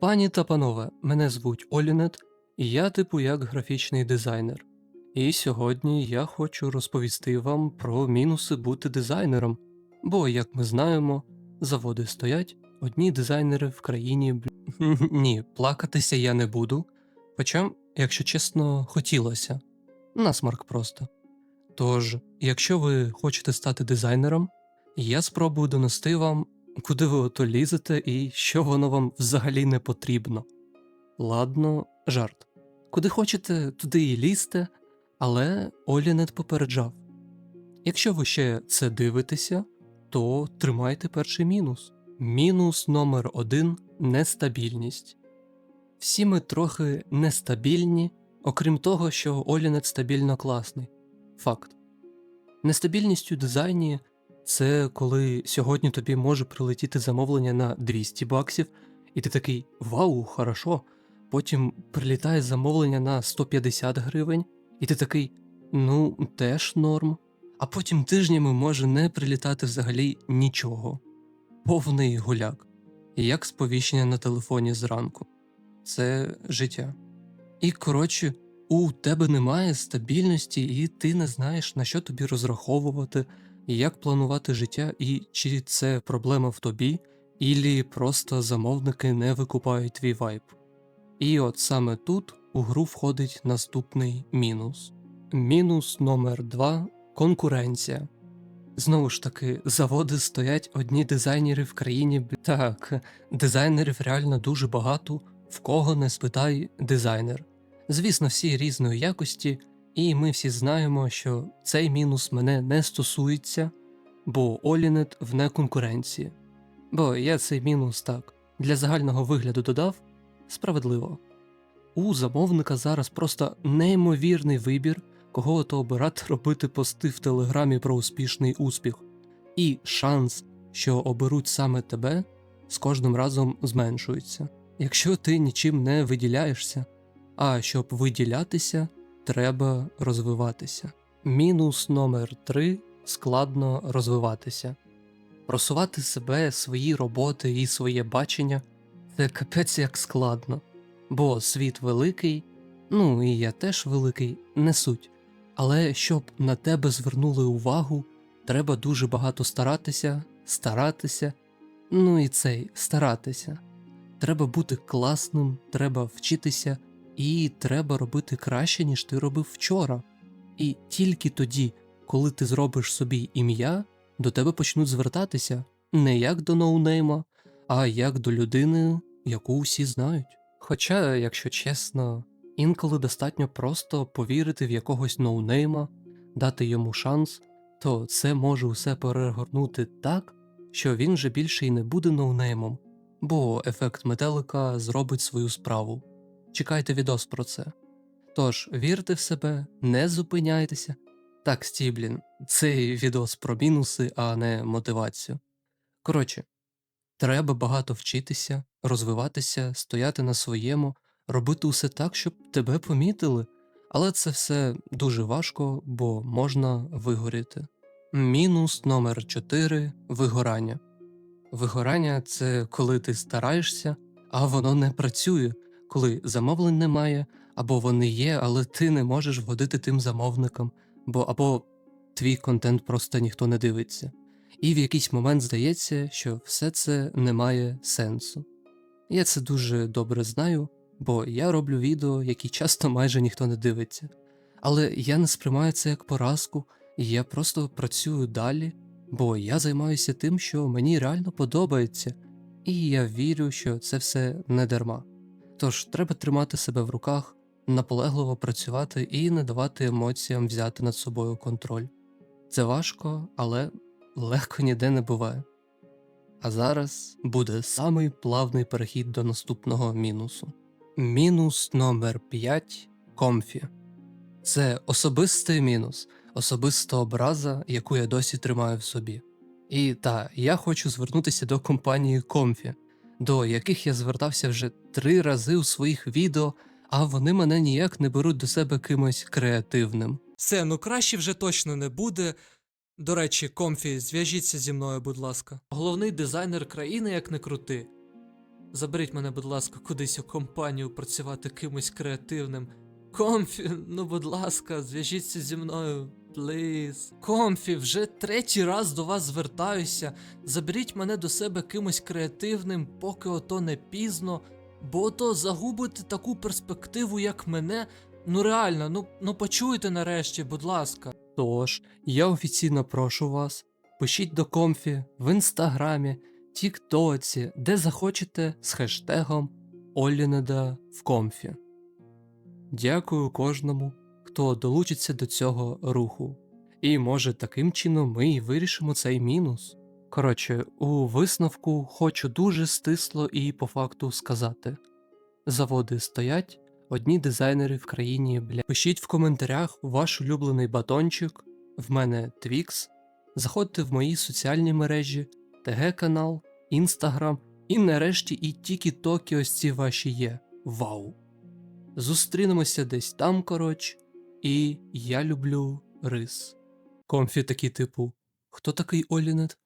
Пані та панове, мене звуть Олінет, і я типу як графічний дизайнер. І сьогодні я хочу розповісти вам про мінуси бути дизайнером. Бо, як ми знаємо, заводи стоять, одні дизайнери в країні. Ні, плакатися я не буду. Хоча, якщо чесно, хотілося. Насмарк просто. Тож, якщо ви хочете стати дизайнером, я спробую донести вам, куди ви ото лізете і що воно вам взагалі не потрібно. Ладно, жарт. Куди хочете, туди і лізьте, але Олінет попереджав. Якщо ви ще це дивитеся, то тримайте перший мінус. Мінус номер один нестабільність. Всі ми трохи нестабільні, окрім того, що Олінет стабільно класний. Факт. Нестабільність у дизайні це коли сьогодні тобі може прилетіти замовлення на 200 баксів, і ти такий Вау, хорошо. Потім прилітає замовлення на 150 гривень, і ти такий Ну, теж норм. А потім тижнями може не прилітати взагалі нічого. Повний гуляк, як сповіщення на телефоні зранку. Це життя. І коротше, у тебе немає стабільності, і ти не знаєш, на що тобі розраховувати, як планувати життя, і чи це проблема в тобі, ілі просто замовники не викупають твій вайб. І от саме тут у гру входить наступний мінус. Мінус номер 2 конкуренція. Знову ж таки, заводи стоять одні дизайнери в країні. Так, дизайнерів реально дуже багато, в кого не спитай дизайнер. Звісно, всі різної якості, і ми всі знаємо, що цей мінус мене не стосується, бо Олінет вне конкуренції. Бо я цей мінус так для загального вигляду додав справедливо. У замовника зараз просто неймовірний вибір, кого то обирати робити пости в телеграмі про успішний успіх, і шанс, що оберуть саме тебе, з кожним разом зменшується. Якщо ти нічим не виділяєшся, а щоб виділятися, треба розвиватися. Мінус номер 3 складно розвиватися. Просувати себе, свої роботи і своє бачення це капець як складно. Бо світ великий, ну і я теж великий, не суть. Але щоб на тебе звернули увагу, треба дуже багато старатися, старатися, ну і цей старатися. Треба бути класним, треба вчитися, і треба робити краще, ніж ти робив вчора. І тільки тоді, коли ти зробиш собі ім'я, до тебе почнуть звертатися не як до ноунейма, а як до людини, яку всі знають. Хоча, якщо чесно, інколи достатньо просто повірити в якогось ноунейма, дати йому шанс, то це може усе перегорнути так, що він вже більше й не буде ноунеймом, бо ефект метелика зробить свою справу. Чекайте відос про це. Тож, вірте в себе, не зупиняйтеся. Так, Стіблін, цей відос про мінуси, а не мотивацію. Коротше, треба багато вчитися, розвиватися, стояти на своєму, робити усе так, щоб тебе помітили. Але це все дуже важко, бо можна вигоріти. Мінус номер 4 вигорання. Вигорання це коли ти стараєшся, а воно не працює, коли замовлень немає, або вони є, але ти не можеш вгодити тим замовникам, бо або твій контент просто ніхто не дивиться. І в якийсь момент здається, що все це не має сенсу. Я це дуже добре знаю, бо я роблю відео, які часто майже ніхто не дивиться. Але я не сприймаю це як поразку, і я просто працюю далі, бо я займаюся тим, що мені реально подобається, і я вірю, що це все не дарма. Тож треба тримати себе в руках, наполегливо працювати і не давати емоціям взяти над собою контроль. Це важко, але легко ніде не буває. А зараз буде самий плавний перехід до наступного мінусу. Мінус номер 5 комфі. Це особистий мінус, особиста образа, яку я досі тримаю в собі. І та, я хочу звернутися до компанії Comfy, до яких я звертався вже три рази у своїх відео, а вони мене ніяк не беруть до себе кимось креативним. Все, ну краще вже точно не буде. До речі, комфі, зв'яжіться зі мною, будь ласка. Головний дизайнер країни, як не крути. Заберіть мене, будь ласка, кудись у компанію працювати кимось креативним. Комфі, ну будь ласка, зв'яжіться зі мною, плиз. Комфі, вже третій раз до вас звертаюся. Заберіть мене до себе кимось креативним, поки ото не пізно. Бо ото загубити таку перспективу, як мене. Ну реально, ну, ну почуйте нарешті, будь ласка. Тож, я офіційно прошу вас, пишіть до комфі в інстаграмі, тіктоці, де захочете з хештегом Олінеда в комфі. Дякую кожному, хто долучиться до цього руху. І може таким чином ми і вирішимо цей мінус. Коротше, у висновку хочу дуже стисло і по факту сказати: заводи стоять, одні дизайнери в країні бля. Пишіть в коментарях ваш улюблений батончик, в мене Twix. Заходьте в мої соціальні мережі, ТГ канал, Інстаграм і нарешті і тікі-токи ось ці ваші є. Вау! Зустрінемося десь там, коротше, і я люблю рис. Комфі такі типу: Хто такий Олінет?